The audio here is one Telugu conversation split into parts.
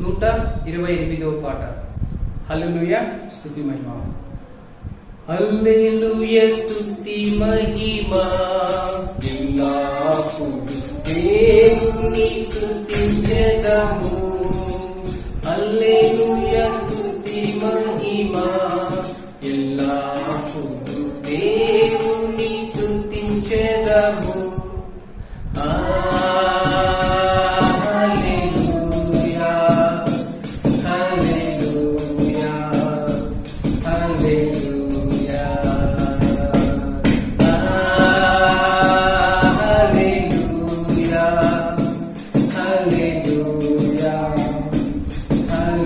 నూట ఇరవై ఎనిమిదవ పాట. హల్లుయ స్తుతి మహిమ. హల్లెలూయ స్తుతి మహిమ. ఎల్లప్పుడు దేవుని స్తుతించెదము హల్లెలూయ స్తుతి మహిమ. ఎల్లప్పుడు దేవుని స్తుతించెదము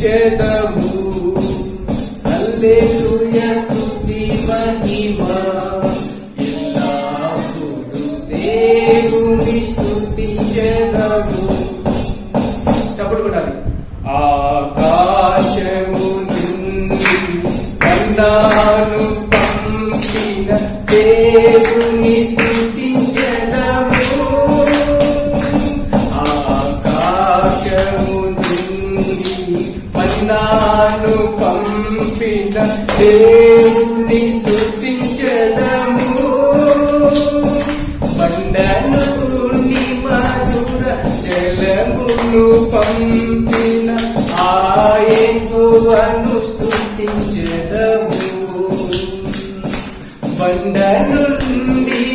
స్తుతించెదము హల్లెలూయా స్తుతి మహిమ ఎల్లప్పుడూ దేవుని స్తుతించెదము చప్పుడు ఆకాశము నుండి కన్నాను పంపిన దేవుని పంపిన దేవుని స్తుతించెదము బండను మధుర జలమును పంపిన ఆయను స్తుతించెదము బండ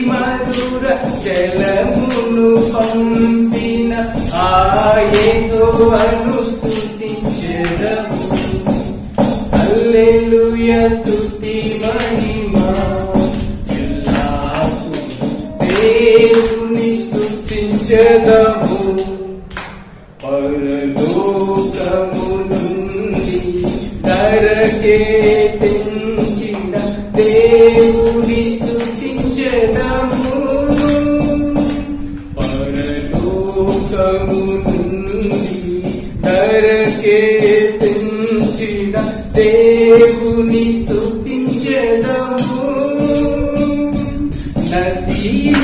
మధుర జలమును పంపిన ఆయను స్తుతించెదము దేవుని స్తుతించెదము పరలోకము నుండి ధరకే తెంచిన దేవుని స్తుతించెదము. పరలోకము నుండి ధరకే తెంచిన దేవుని స్తుతించెదము నశించిన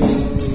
హల్లెలూయా